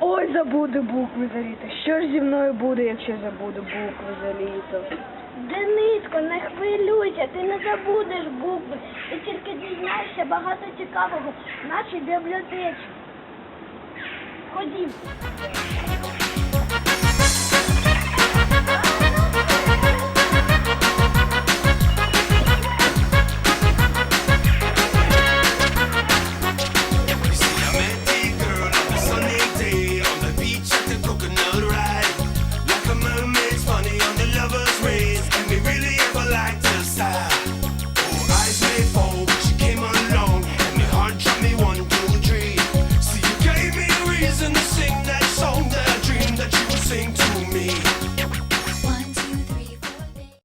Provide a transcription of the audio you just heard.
Ой, забуду букви за літо. Що ж зі мною буде, якщо забуду букви за літо? Дениско, не хвилюйся, ти не забудеш букви. Ти тільки дізнаєшся багато цікавого в нашій бібліотеці. Ходім. me.